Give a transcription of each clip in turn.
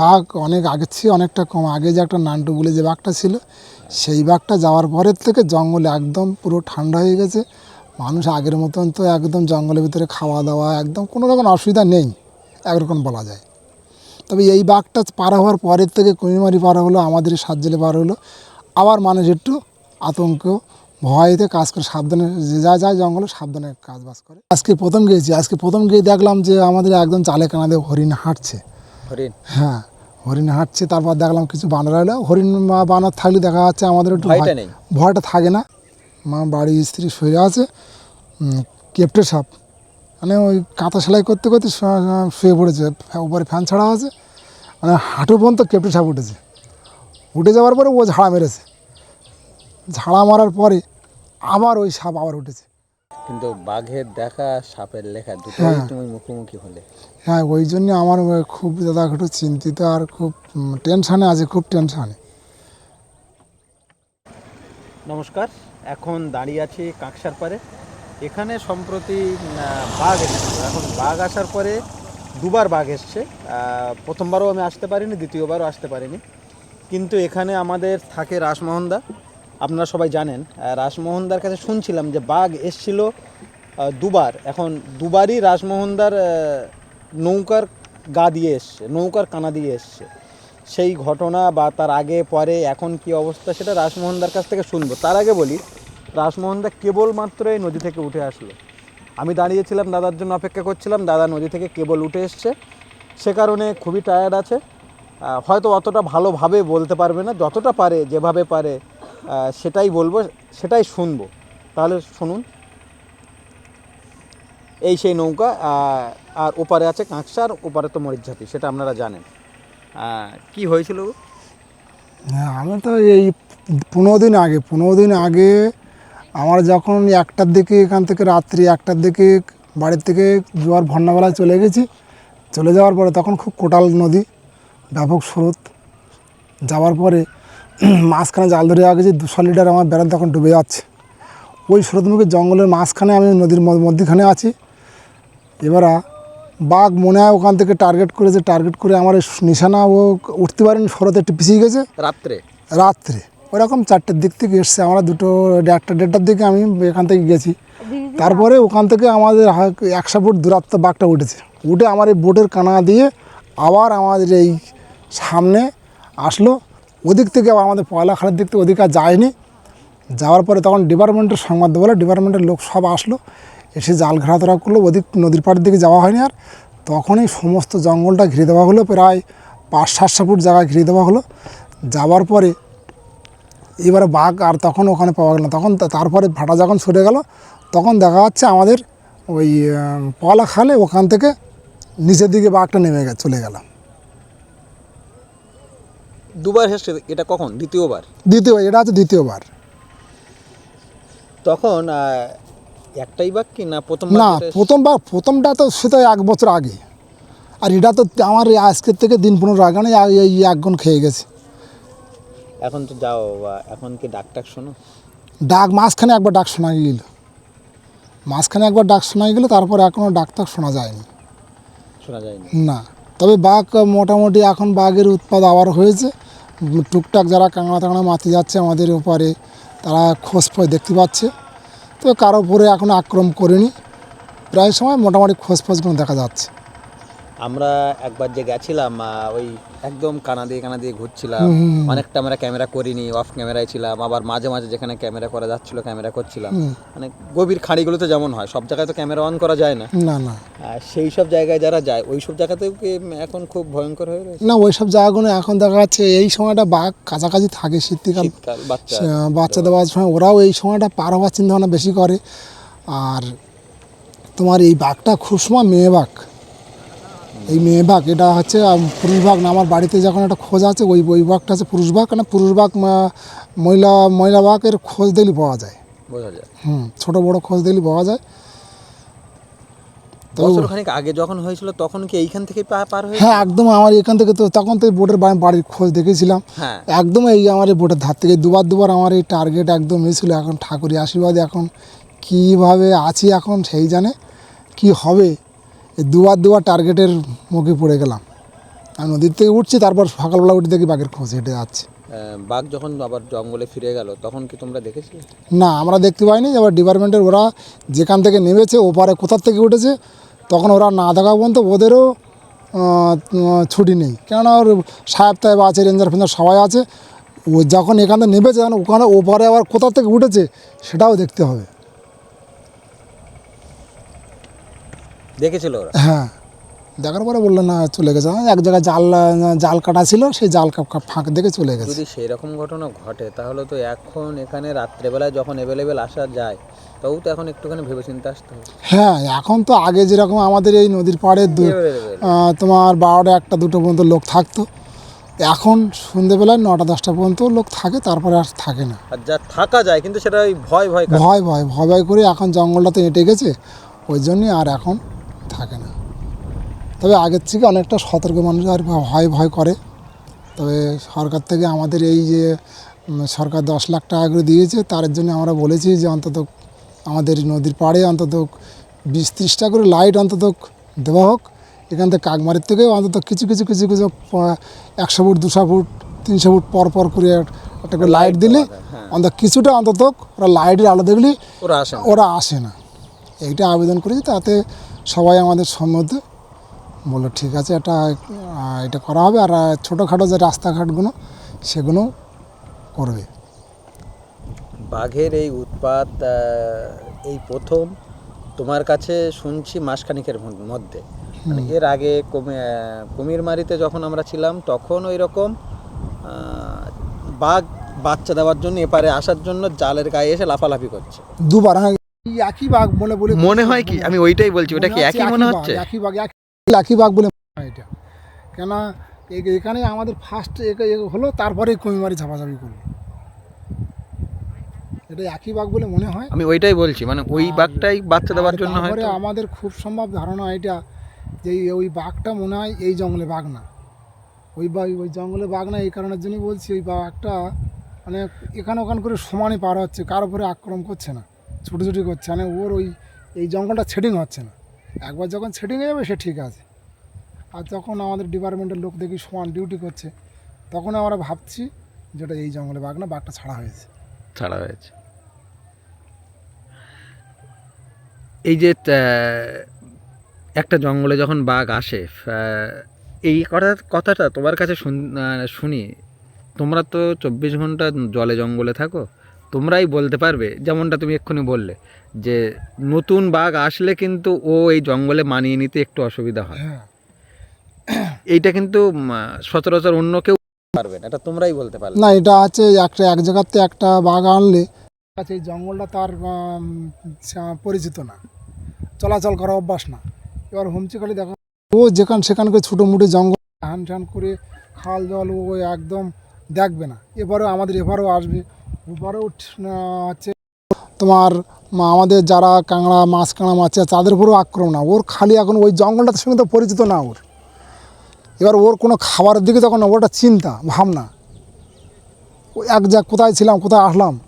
বাঘ অনেক আগের চেয়ে অনেকটা কম। আগে যে একটা নান্টু বলে যে বাঘটা ছিল, সেই বাঘটা যাওয়ার পরের থেকে জঙ্গলে একদম পুরো ঠান্ডা হয়ে গেছে। মানুষ আগের মতন তো একদম জঙ্গলের ভিতরে খাওয়া দাওয়া, একদম কোনো রকম অসুবিধা নেই, একরকম বলা যায়। তবে এই বাঘটা পার হওয়ার পরের থেকে কুমিরমারি পার হলো, আমাদের সাত জেলে পার হলো। আবার মানুষ একটু আতঙ্ক, ভয়েতে কাজ করে, সাবধানে যে যা যায় জঙ্গলে সাবধানে কাজ বাজ করে। আজকে প্রথম গিয়েছি, আজকে প্রথম গিয়ে দেখলাম যে আমাদের একদম চালে কানাদে হরিণ হাঁটছে। হরিণ। হ্যাঁ হরিণ হাঁটছে তারপর দেখলাম কিছু বানর এলো। হরিণ মা বানর থাকলে দেখা যাচ্ছে আমাদের একটু ভয়টা থাকে না। মা বাড়ির স্ত্রী শুয়ে আছে কেপটে সাপ। মানে ওই কাঁথা সেলাই করতে করতে শুয়ে পড়েছে উপরে ফ্যান ছাড়া আছে। মানে হাঁটু পর্যন্ত কেপটে সাপ উঠেছে। উঠে যাওয়ার পরে ও ঝাড়া মেরেছে। ঝাড়া মারার পরে আবার ওই সাপ আবার উঠেছে। কিন্তু বাঘের দেখা সাপের লেখা দুটোই হ্যাঁ। তুমি মুখোমুখি হলে। হ্যাঁ ওই জন্য আমার খুব দাদা একটু চিন্তিত আর খুব টেনশানে আছে খুব টেনশানে। নমস্কার এখন দাঁড়িয়ে আছি কাঁকসার পারে এখানে সম্প্রতি আহ, বাঘ এসেছিল। এখন বাঘ আসার পরে দুবার বাঘ এসছে। আহ, প্রথমবারও আমি আসতে পারিনি দ্বিতীয়বারও আসতে পারিনি। কিন্তু এখানে আমাদের থাকে রাসমোহনদা আপনারা সবাই জানেন রাসমোহনদার কাছে শুনছিলাম যে বাঘ এসছিল দুবার। এখন দুবারই রাসমোহনদার নৌকার গা দিয়ে এসছে, নৌকার কানা দিয়ে এসছে। সেই ঘটনা বা তার আগে, পরে, এখন কি অবস্থা সেটা রাসমোহনদার কাছ থেকে শুনব। তার আগে বলি রাসমোহনদা কেবলমাত্র এই নদী থেকে উঠে আসলো। আমি দাঁড়িয়েছিলাম, দাদার জন্য অপেক্ষা করছিলাম, দাদা নদী থেকে কেবল উঠে এসছে। সে কারণে খুবই টায়ার্ড আছে। হয়তো অতটা ভালোভাবে বলতে পারবে না, যতটা পারে, যেভাবে পারে সেটাই বলব, সেটাই শুনব। তাহলে শুনুন। এই সেই নৌকা আর ওপারে আছে কাঁকসার ওপারে তো মরিচঝাপি সেটা আপনারা জানেন। কি হয়েছিল? হ্যাঁ আমি তো এই পনেরো দিন আগে, পনেরো দিন আগে আমার যখন একটার দিকে এখান থেকে রাত্রি একটার দিকে বাড়ির থেকে জোয়ার ভন্নাবেলায় চলে গেছি, চলে যাওয়ার পরে তখন খুব কোটাল নদী, ব্যাপক স্রোত। যাওয়ার পরে মাঝখানে জাল ধরে যাওয়া গেছি দুশো লিটার আমার বেড়ান তখন ডুবে যাচ্ছে। ওই স্রোতমুখী জঙ্গলের মাঝখানে আমি নদীর মধ্যিখানে আছি। এবার বাঘ মনে হয় ওখান থেকে টার্গেট করেছে টার্গেট করে আমার নিশানা ও উঠতে পারেনি স্রোতে একটু পিছিয়ে গেছে। রাত্রে? রাত্রে। ওরকম চারটের দিক থেকে এসছে আমরা দুটো একটা দেড়টার দিকে আমি এখান থেকে গেছি। তারপরে ওখান থেকে আমাদের একশো ফুট দূরাত্ম বাঘটা উঠেছে। উঠে আমার এই বোটের কানা দিয়ে আবার আমাদের এই সামনে আসলো। ওদিক থেকে আমাদের পয়লা খালের দিক থেকে ওদিকে যায়নি। যাওয়ার পরে তখন ডিপার্টমেন্টের সংবাদ বলে ডিপার্টমেন্টের লোক সব আসলো, এসে জাল ঘেরাধরা করল, ওদিক নদীর পাড়ের দিকে যাওয়া হয়নি আর। তখনই সমস্ত জঙ্গলটা ঘিরে দেওয়া হলো, প্রায় পাঁচ সাতশো ফুট জায়গা ঘিরে দেওয়া হলো। যাওয়ার পরে এবারে বাঘ আর তখন ওখানে পাওয়া গেল না, তখন তারপরে ভাটা যখন সরে গেল, তখন দেখা যাচ্ছে আমাদের ওই পলা খালে ওখান থেকে নিচের দিকে বাঘটা নেমে গেছে চলে গেল। দুবার এসছে এটা কখন? দ্বিতীয়বার? দ্বিতীয়বার এটা হচ্ছে দ্বিতীয়বার। তখন একটাই বাঘ কি না প্রথম না প্রথমবার প্রথমটা তো সে তো এক বছর আগে। আর এটা তো আমার আজকের থেকে দিন পনেরো আগে না এই- এই এক গুণ খেয়ে গেছে। এখন তো যাও বা এখন কি ডাক টাক শোনো? ডাক মাঝখানে একবার ডাক শোনা গেল। মাঝখানে একবার ডাক শোনা গেলো তারপর এখনও ডাক্তার শোনা যায়নি। শোনা যায়নি। না। তবে বাঘ মোটামুটি এখন বাঘের উৎপাদ আবার হয়েছে। টুকটাক যারা কাঁকড়া টাঙড়া মাতি যাচ্ছে আমাদের ওপারে, তারা খোঁজ ফোঁজ দেখতে পাচ্ছে। তো কারও উপরে এখন আক্রম করেনি। প্রায় সময় মোটামুটি খোঁজ ফোঁজগুলো দেখা যাচ্ছে। আমরা একবার যে গেছিলাম ওই একদম কানা দিয়ে কানা দিয়ে ঘুরছিলাম। অনেকটা আমরা ক্যামেরা করিনি অফ ক্যামেরায় ছিলাম। আবার মাঝে মাঝে যেখানে ক্যামেরা করা যাচ্ছিল ক্যামেরা করছিলাম। মানে গভীর খাঁড়িগুলোতে যেমন হয় সব জায়গায় তো ক্যামেরা অন করা যায় না। না না। সেই সব জায়গায় যারা যায় ওই সব জায়গাতেও কি এখন খুব ভয়ঙ্কর হয়ে রয়েছে? না ওই সব জায়গাগুলো এখন দেখা যাচ্ছে এই সময়টা বাঘ কাছাকাছি থাকে শীতকাল। শীতকাল বাচ্চা। সে- দেওয়ার সময় ওরাও এই সময়টা পার হওয়ার চিন্তাভাবনা বেশি করে। আর তোমার এই বাঘটা খুব সময় মেয়ে বাঘ। এই মেয়ে বাঘ এটা হচ্ছে পুরুষ বাঘ না আমার বাড়িতে যখন একটা খোঁজ আছে ওই ওই বাঘটা আছে পুরুষ বাঘ না পুরুষ বাঘ মহিলা মহিলা বাঘের খোঁজ দিলে পাওয়া যায়। বোঝা যায়। হুম ছোটো বড়ো খোঁজ দিলে পাওয়া যায়। তো আগে যখন হয়েছিল তখন কি এইখান থেকে পার হয়ে হ্যাঁ একদম আমার এখান থেকে তো তখন তো বোটের বাড়ির খোঁজ দেখেছিলাম। হ্যাঁ। একদম এই আমার এই বোটের ধার থেকে দুবার দুবার আমার এই টার্গেট একদম এসেছিল এখন ঠাকুরের আশীর্বাদে এখন কীভাবে আছি এখন সেই জানে কি হবে? এই দুবার দুবার টার্গেটের মুখে পড়ে গেলাম। আর নদীর থেকে উঠছি তারপর সকালবেলা উঠে দেখি বাঘের খোঁজ হেঁটে যাচ্ছে। বাঘ যখন আবার জঙ্গলে ফিরে গেল তখন কি তোমরা দেখেছিলে? না আমরা দেখতে পাইনি। এবার ডিপার্টমেন্টের ওরা যেখান থেকে নেমেছে ওপারে কোথার থেকে উঠেছে তখন ওরা না দেখা পর্যন্ত ওদেরও ছুটি নেই। কেননা ওর সাহেব তাহেব আছে রেঞ্জার ফেঞ্জার সবাই আছে। ও যখন এখান থেকে নেমেছে তখন ওখানে ওপারে আবার কোথা থেকে উঠেছে সেটাও দেখতে হবে। দেখেছিল ওরা? হ্যাঁ। দেখার পরে বলল না চলে গেছে। এক জায়গায় জাল জাল কাটা ছিল সেই জাল ফাঁক দেখে চলে গেছে। যদি সেই রকম ঘটনা ঘটে তাহলে তো এখন এখানে রাত্রেবেলায় যখন অ্যাভেলেবেল আসা যায় তবু তো এখন একটুখানি ভেবে চিন্তে আসতে হবে। হ্যাঁ এখন তো আগে যেরকম আমাদের এই নদীর পাড়ে তোমার বারোটা একটা দুটো পর্যন্ত লোক থাকতো। এখন সন্ধেবেলায় নটা দশটা পর্যন্ত লোক থাকে তারপরে আর থাকে না। আর যা থাকা যায় কিন্তু সেটা ওই ভয় ভয় ভয় ভয় ভয় ভয় করে এখন জঙ্গলটা তো এঁটে গেছে। ওই জন্যই আর এখন থাকে না। তবে আগের থেকে অনেকটা সতর্ক মানুষ আর ভয় ভয় করে। তবে সরকার থেকে আমাদের এই যে সরকার দশ লাখ টাকা করে দিয়েছে তার জন্য আমরা বলেছি যে অন্তত আমাদের নদীর পাড়ে অন্তত বিশ ত্রিশটা করে লাইট অন্তত দেওয়া হোক। এখান থেকে কাকমারির থেকেও অন্তত কিছু কিছু কিছু কিছু একশো ফুট দুশো ফুট তিনশো ফুট পর পর করে একটা করে লাইট দিলে অন্তত কিছুটা অন্তত ওরা লাইটের আলো দেখলে ওরা আসে ওরা আসে না। এইটা আবেদন করেছি তাতে সবাই আমাদের সম্মতি বলল ঠিক আছে এটা এটা করা হবে আর ছোটোখাটো যে রাস্তাঘাটগুলো সেগুলো করবে। বাঘের এই উৎপাত এই প্রথম তোমার কাছে শুনছি মাসখানিকের মধ্যে- মানে এর আগে কুমিরমারিতে যখন আমরা ছিলাম তখন ওই রকম বাঘ বাচ্চা দেওয়ার জন্য এপারে আসার জন্য জালের গায়ে এসে লাফালাফি করছে। দুবার একই বাঘ বলে বলে মনে হয় কি? আমি ওইটাই বলছি ওটা কি একই মনে হচ্ছে? একই বাঘ একই একই বাঘ বলে এটা। কেন এখানে আমাদের ফার্স্ট হলো তারপরে কমিমারি ঝাপাঝাপি করল। এটা একই বাঘ বলে মনে হয়। আমি ওইটাই বলছি মানে ওই বাঘটাই বাচ্চা দেওয়ার জন্য তারপরে আমাদের খুব সম্ভব ধারণা এটা যে ওই বাঘটা মনে হয় এই জঙ্গলে বাঘ না। ওই বাঘ ওই জঙ্গলে বাঘ না এই কারণের জন্যই বলছি ওই বাঘটা মানে এখানে ওখান করে সমানে পার হচ্ছে কার উপরে আক্রমণ করছে না। ছুটোছুটি করছে। মানে ওর ওই, এই জঙ্গলটা ছেডিং হচ্ছে না। একবার যখন ছেডিং হয়ে যাবে, সে ঠিক আছে। আর যখন আমাদের ডিপার্টমেন্টের লোক দেখি সমান ডিউটি করছে, তখন আমরা ভাবছি যেটা এই জঙ্গলে বাঘ না, বাঘটা ছাড়া হয়েছে। ছাড়া হয়েছে। এই যে একটা জঙ্গলে যখন বাঘ আসে এই কথা, কথাটা তোমার কাছে শুন- শুনি। তোমরা তো চব্বিশ ঘণ্টা জলে জঙ্গলে থাকো। তোমরাই বলতে পারবে যেমনটা তুমি এক্ষুনি বললে যে নতুন বাঘ আসলে কিন্তু ও এই জঙ্গলে মানিয়ে নিতে একটু অসুবিধা হয়। হ্যাঁ। এইটা কিন্তু সচরাচর অন্য কেউ পারবে না এটা তোমরাই বলতে পারবে না এটা আছে একটা এক জায়গাতে একটা বাঘ আনলে আছে এই জঙ্গলটা তার পরিচিত না চলাচল করা অভ্যাস না। এবার হুমচিকালি দেখো ও যেখান সেখান করে ছোটো মুটো জঙ্গল হান ঠান করে খাল জল ও একদম দেখবে না। এবারেও আমাদের এবারেও আসবে ওপারেও ঠ- আহ, হচ্ছে তোমার আমাদের যারা কাঁকড়া মাছ কাঁকড়া মাছ আছে তাদের উপরেও আক্রমণ না। ওর খালি এখন ওই জঙ্গলটার সঙ্গে তো পরিচিত না ওর। এবার ওর কোনো খাবারের দিকে তখন ওটা চিন্তা ভাবনা। ও এক যা কোথায় ছিলাম কোথায় আসলাম?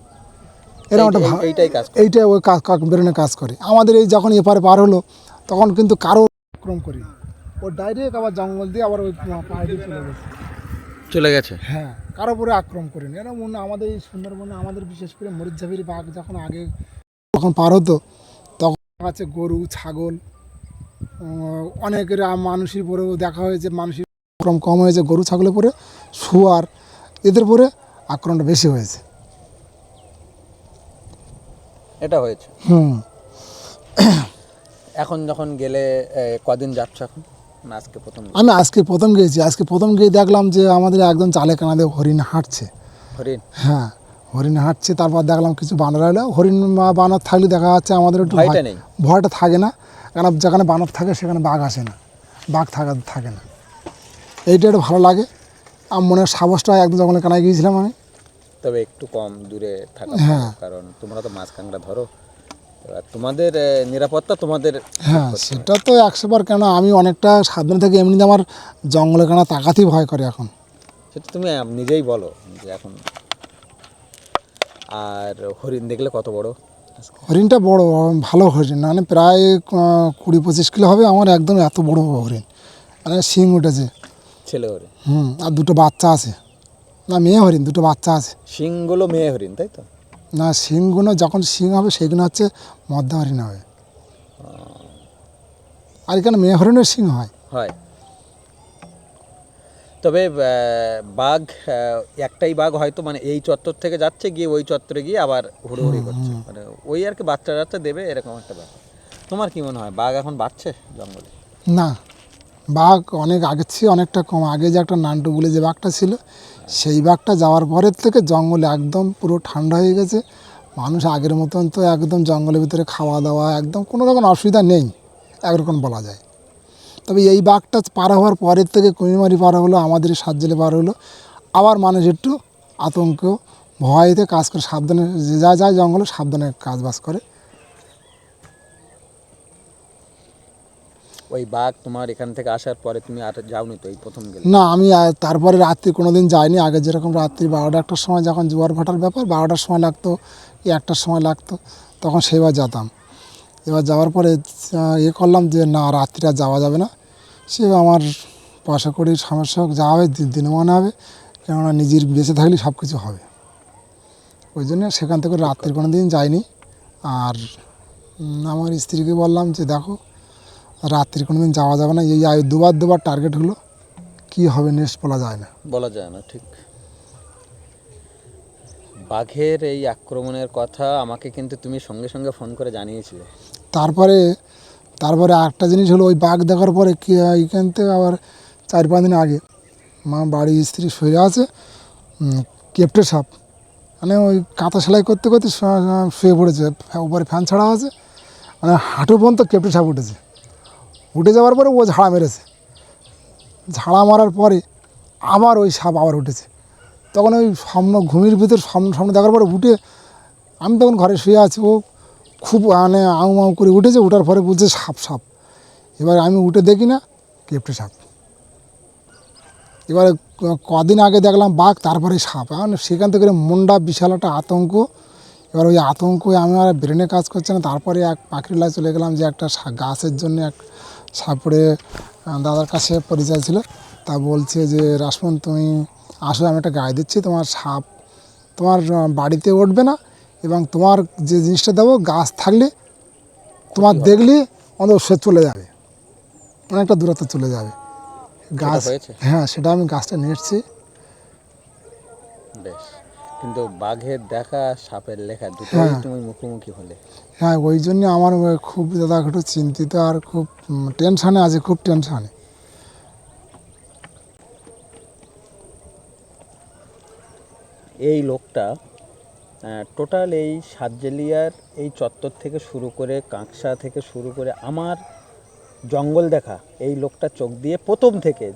এরকম একটা এই- এইটাই কাজ এইটাই ওই কাজ কাজ বেরোনে কাজ করে। আমাদের এই যখন এপারে পার হলো তখন কিন্তু কারও আক্রম করি ও ডাইরেক্ট আবার জঙ্গল দিয়ে আবার ওই পাহাড় চলে গেছে। চলে গেছে? হ্যাঁ। কারও উপরে আক্রমণ করিনি। এরা মনে আমাদের এই সুন্দরবনে আমাদের বিশেষ করে মরিচঝাপির বাঘ যখন আগে যখন পার হতো তখন আছে গরু ছাগল অনেকের মানুষের পরেও দেখা হয়েছে মানুষের আক্রম কম হয়েছে গরু ছাগলের পরে শুয়ার এদের পরে আক্রমণটা বেশি হয়েছে। এটা হয়েছে। হুম। এখন যখন গেলে কদিন যাচ্ছে এখন? আজকে প্রথম আমি আজকে প্রথম গিয়েছি। আজকে প্রথম গিয়ে দেখলাম যে আমাদের একদম চালে কানাদে হরিণ হাঁটছে। হরিণ? হ্যাঁ হরিণ হাঁটছে তারপর দেখলাম কিছু বানর এলো। হরিণ বানর থাকলে দেখা যাচ্ছে আমাদের একটু ভয়টা ভয়- ভয়টা থাকে না। কারণ যেখানে বানর থাকে সেখানে বাঘ আসে না। বাঘ থাকা থাকে না। এইটা একটু ভালো লাগে। আমার মনে হয় সাহসটা একদম যখন কানায় গিয়েছিলাম আমি। তবে একটু কম দূরে থাকা হ্যাঁ। কারণ তোমরা তো মাছ কাঁকড়া ধরো। তোমাদের নিরাপত্তা তোমাদের হ্যাঁ সেটা তো একশো বার কেন? আমি অনেকটা সাবধানে থেকে এমনিতে আমার জঙ্গলে কানা তাকাতেই ভয় করে এখন। সেটা তুমি নিজেই বলো যে এখন। আর হরিণ দেখলে কত বড়? হরিণটা বড় ভালো হরিণ। মানে প্রায় কুড়ি পঁচিশ কিলো হবে আমার একদম এত বড় হরিণ। মানে শিং উঠেছে। ছেলে হরিণ। হুম আর দুটো বাচ্চা আছে। না মেয়ে হরিণ দুটো বাচ্চা আছে। শিংগুলো মেয়ে হরিণ তাই তো? না শিংগুলো যখন শিং হবে সেগুলো হচ্ছে মধ্যা হরিণ হবে। আর এখানে মেয়ে হরিণের শিং হয়। হয়। তবে বাঘ একটাই বাঘ হয়তো মানে এই চত্বর থেকে যাচ্ছে গিয়ে ওই চত্বরে গিয়ে আবার হুড়োহুড়ি করছে। মানে ওই আর কি বাচ্চা বাচ্চা দেবে এরকম একটা ব্যাপার। তোমার কি মনে হয় বাঘ এখন বাড়ছে জঙ্গলে? না। বাঘ অনেক আগের চেয়ে অনেকটা কম। আগে যে একটা নান্টু বলে যে বাঘটা ছিল, সেই বাঘটা যাওয়ার পরের থেকে জঙ্গলে একদম পুরো ঠান্ডা হয়ে গেছে। মানুষ আগের মতন তো একদম জঙ্গলের ভিতরে খাওয়া দাওয়া, একদম কোনো রকম অসুবিধা নেই, একরকম বলা যায়। তবে এই বাঘটা পার হওয়ার পরের থেকে কুমিমারি পার হলো, আমাদের সাত জেলে পার হলো। আবার মানুষ একটু আতঙ্ক ভয়েতে কাজ করে, সাবধানে যে যা যায় জঙ্গলে সাবধানে কাজ বাজ করে। ওই বাঘ তোমার এখান থেকে আসার পরে তুমি আর যাওনি তো এই প্রথম গেলে? না, আমি তারপরে রাত্রি কোনো দিন যাইনি। আগে যেরকম রাত্রি বারোটা একটার সময় যখন জোয়ার ভাটার ব্যাপার, বারোটার সময় লাগতো কি একটার সময় লাগতো, তখন সেবার যেতাম। এবার যাওয়ার পরে এ করলাম যে, না, রাত্রিটা যাওয়া যাবে না। সে আমার পয়সা কড়ির সমস্যা হোক, যা হবে, দিন দিনমান হবে। কেননা নিজের বেঁচে থাকলে সব কিছু হবে। ওই জন্য সেখান থেকে রাত্রি কোনো দিন যাইনি। আর আমার স্ত্রীকে বললাম যে, দেখো রাত্রি কোনো দিন যাওয়া যাবে না। এই আয় দুবার দুবার টার্গেট হলো কি হবে নেক্সট বলা যায় না। বলা যায় না ঠিক। বাঘের এই আক্রমণের কথা আমাকে কিন্তু তুমি সঙ্গে সঙ্গে ফোন করে জানিয়েছিলে। তারপরে তারপরে আরেকটা জিনিস হলো ওই বাঘ দেখার পরে কি এইখান থেকে আবার চার পাঁচ দিন আগে মা বাড়ির স্ত্রী শুয়ে আছে কেপটে সাপ মানে ওই কাঁথা সেলাই করতে করতে শুয়ে পড়েছে উপরে ফ্যান ছাড়া আছে মানে হাঁটু পর্যন্ত কেপটে সাপ উঠেছে। উঠে যাওয়ার পরে ও ঝাড়া মেরেছে। ঝাড়া মারার পরে আবার ওই সাপ আবার উঠেছে। তখন ওই সামনে ঘুমির ভিতর সামনে সামনে দেখার পরে উঠে আমি তখন ঘরে শুয়ে আছি। ও খুব মানে আউ মাউ করে উঠেছে। উঠার পরে বলছে, সাপ সাপ। এবার আমি উঠে দেখি না, কেপটে সাপ। এবারে কদিন আগে দেখলাম বাঘ, তারপরে সাপ। মানে সেখান থেকে মনটা বিশাল একটা আতঙ্ক। এবার ওই আতঙ্ক আমার ব্রেনে কাজ করছে না। তারপরে এক পাখিরালায় চলে গেলাম যে একটা গাছের জন্য এক সাপড়ে দাদার কাছে পরিচয় ছিল। তা বলছে যে রাসমন তুমি আসো আমি একটা গায়ে দিচ্ছি তোমার সাপ তোমার বাড়িতে উঠবে না এবং তোমার যে জিনিসটা দেবো গাছ থাকলে তোমার দেখলে অন্তত সে চলে যাবে। অনেকটা দূরত্ব চলে যাবে। গাছ হ্যাঁ সেটা আমি গাছটা নিয়ে এসেছি। বেশ। কিন্তু বাঘের দেখা সাপের লেখা দুটোই হ্যাঁ। তুমি মুখোমুখি হলে। হ্যাঁ ওই জন্য আমার খুব দাদা একটু চিন্তিত আর খুব টেনশানে আছে খুব টেনশানে এই লোকটা টোটাল এই সাতজেলিয়ার এই চত্বর থেকে শুরু করে কাঁকসা থেকে শুরু করে আমার জঙ্গল দেখা এই লোকটা চোখ দিয়ে প্রথম থেকে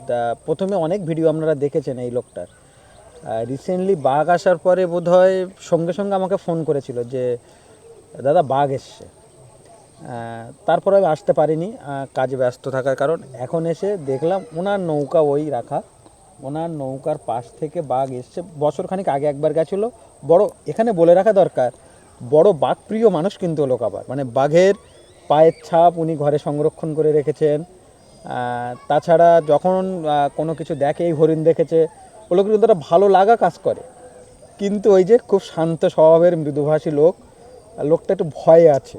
প্রথমে অনেক ভিডিও আপনারা দেখেছেন এই লোকটার। রিসেন্টলি বাঘ আসার পরে বোধহয় সঙ্গে সঙ্গে আমাকে ফোন করেছিল যে, দাদা, বাঘ এসছে। তারপরে আমি আসতে পারিনি কাজে ব্যস্ত থাকার কারণ। এখন এসে দেখলাম ওনার নৌকা ওই রাখা। ওনার নৌকার পাশ থেকে বাঘ এসছে। বছরখানিক আগে একবার গেছিল। বড়, এখানে বলে রাখা দরকার, বড় বাঘ প্রিয় মানুষ কিন্তু লোক আবার। মানে বাঘের পায়ের ছাপ উনি ঘরে সংরক্ষণ করে রেখেছেন। তাছাড়া যখন কোনো কিছু দেখে এই হরিণ দেখেছে ওগুলো কিন্তু একটা ভালো লাগা কাজ করে। কিন্তু ওই যে খুব শান্ত স্বভাবের মৃদুভাষী লোক লোকটা একটু ভয়ে আছে।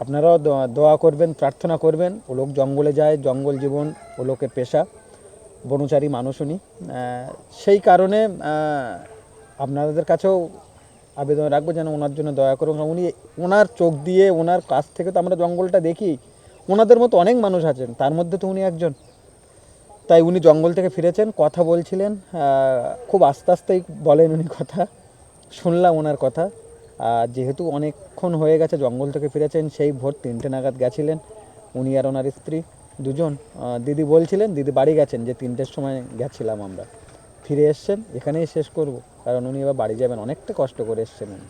আপনারাও দোয়া- করবেন, প্রার্থনা করবেন, ও লোক জঙ্গলে যায়, জঙ্গল জীবন, ও লোকের পেশা, বনচারী মানুষ উনি। সেই কারণে আপনাদের কাছেও আবেদন রাখব যেন ওনার জন্য দয়া করুন। উনি ওনার চোখ দিয়ে, ওনার কাছ থেকে তো আমরা জঙ্গলটা দেখি। ওনাদের মতো অনেক মানুষ আছেন, তার মধ্যে তো উনি একজন। তাই উনি জঙ্গল থেকে ফিরেছেন, কথা বলছিলেন খুব আস্তে আস্তেই বলেন উনি কথা, শুনলাম ওনার কথা। যেহেতু অনেকক্ষণ হয়ে গেছে জঙ্গল থেকে ফিরেছেন, সেই ভোর তিনটে নাগাদ গেছিলেন উনি আর ওনার স্ত্রী দুজন। দিদি বলছিলেন, দিদি বাড়ি গেছেন, যে তিনটের সময় গেছিলাম আমরা। ফিরে এসছেন, এখানেই শেষ করব, কারণ উনি এবার বাড়ি যাবেন, অনেকটা কষ্ট করে এসছেন উনি।